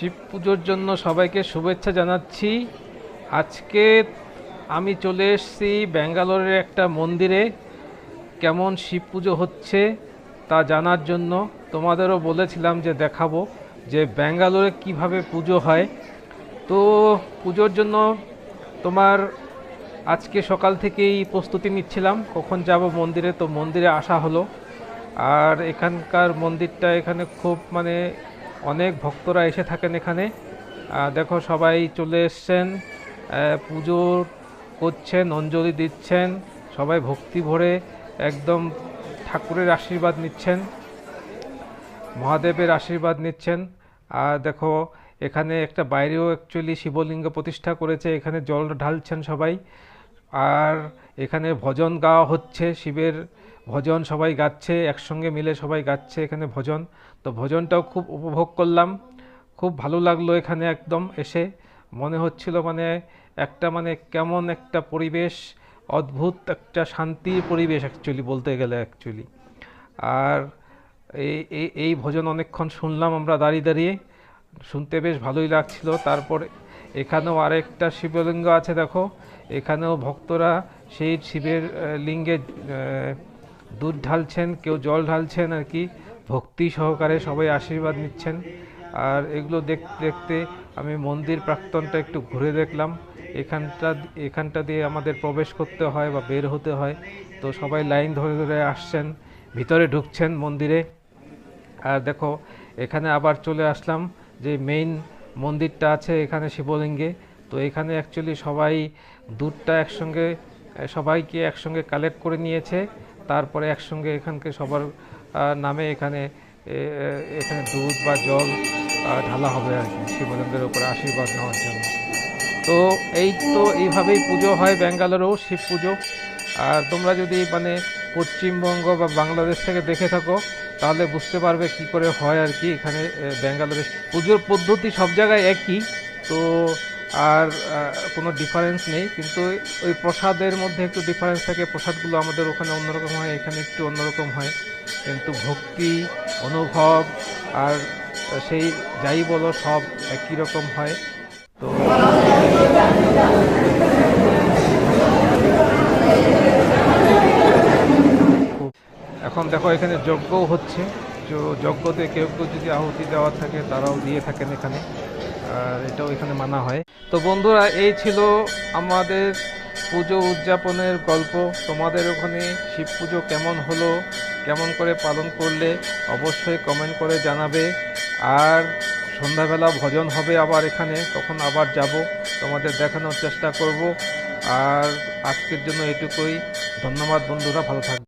শিব পুজোর জন্য সবাইকে শুভেচ্ছা জানাচ্ছি। আজকে আমি চলে এসেছি ব্যাঙ্গালোরের একটা মন্দিরে। কেমন শিব পুজো হচ্ছে তা জানার জন্য তোমাদেরও বলেছিলাম যে দেখাবো যে ব্যাঙ্গালোরে কীভাবে পুজো হয়। তো পুজোর জন্য তোমার আজকে সকাল থেকেই প্রস্তুতি নিচ্ছিলাম, কখন যাব মন্দিরে, তো মন্দিরে আসা হলো। আর এখানকার মন্দিরটা এখানে খুব মানে অনেক ভক্তরা এসে থাকেন এখানে। দেখো সবাই চলে এসছেন পুজো করছেন, অঞ্জলি দিচ্ছেন, সবাই ভক্তি ভরে একদম ঠাকুরের আশীর্বাদ নিচ্ছেন, মহাদেবের আশীর্বাদ নিচ্ছেন। আর দেখো, এখানে একটা বাইরেও অ্যাকচুয়ালি শিবলিঙ্গ প্রতিষ্ঠা করেছে, এখানে জল ঢালছেন সবাই। আর এখানে ভজন গাওয়া হচ্ছে, শিবের ভজন সবাই গাচ্ছে, একসঙ্গে মিলে সবাই গাচ্ছে এখানে ভজন। তো ভজনটাও খুব উপভোগ করলাম, খুব ভালো লাগল এখানে একদম এসে। মনে হচ্ছিল মানে একটা মানে কেমন একটা পরিবেশ, অদ্ভুত একটা শান্তির পরিবেশ অ্যাকচুয়ালি বলতে গেলে অ্যাকচুয়ালি আর এই এই এই ভজন অনেকক্ষণ শুনলাম আমরা দাঁড়িয়ে দাঁড়িয়ে, শুনতে বেশ ভালোই লাগছিল। তারপর এখানেও আরেকটা শিবলিঙ্গ আছে, দেখো। এখানেও ভক্তরা সেই শিবের লিঙ্গে দুধ ঢালছেন, কেউ জল ঢালছেন আর কি। ভক্তি সহকারে সবাই আশীর্বাদ নিচ্ছেন। আর এগুলো দেখতে দেখতে আমি মন্দির প্রাক্তনটা একটু ঘুরে দেখলাম। এখানটা এখানটা দিয়ে আমাদের প্রবেশ করতে হয় বা বের হতে হয়। তো সবাই লাইন ধরে ধরে আসছেন, ভিতরে ঢুকছেন মন্দিরে। আর দেখো, এখানে আবার চলে আসলাম যে মেইন মন্দিরটা আছে এখানে শিবলিঙ্গে। তো এখানে অ্যাকচুয়ালি সবাই দুধটা একসঙ্গে সবাইকে একসঙ্গে কালেক্ট করে নিয়েছে। তারপরে একসঙ্গে এখানকে সবার নামে এখানে এখানে দুধ বা জল ঢালা হবে আর কি, শিবলিঙ্গের উপরে আশীর্বাদ নেওয়ার জন্য। তো এই তো এইভাবেই পুজো হয় ব্যাঙ্গালোরেও, শিব পুজো। আর তোমরা যদি মানে পশ্চিমবঙ্গ বা বাংলাদেশ থেকে দেখে থাকো তাহলে বুঝতে পারবে কি করে হয় আর কি এখানে ব্যাঙ্গালোরে। পুজোর পদ্ধতি সব জায়গায় একই, তো আর কোনো ডিফারেন্স নেই। কিন্তু ওই প্রসাদের মধ্যে একটু ডিফারেন্স থাকে। প্রসাদগুলো আমাদের ওখানে অন্যরকম হয়, এখানে একটু অন্যরকম হয়। কিন্তু ভক্তি, অনুভব আর সেই যাই বলো সব একই রকম হয়। তো খুব- এখন দেখো, এখানে যজ্ঞও হচ্ছে। যজ্ঞতে কেউ কেউ যদি আহুতি দেওয়ার থাকে, তারাও দিয়ে থাকেন এখানে। আর এটাও এখানে মানা হয়। তো বন্ধুরা, এই ছিল আমাদের পুজো উদযাপনের গল্প। তোমাদের ওখানে শিব পুজো কেমন হলো, কেমন করে পালন করলে, অবশ্যই কমেন্ট করে জানাবে। আর সন্ধ্যাবেলা ভজন হবে আবার এখানে, তখন আবার যাব। তোমাদের দেখানোর চেষ্টা করব। আর আজকের জন্য এটুকুই ধন্যবাদ বন্ধুরা, ভালো থাকবে।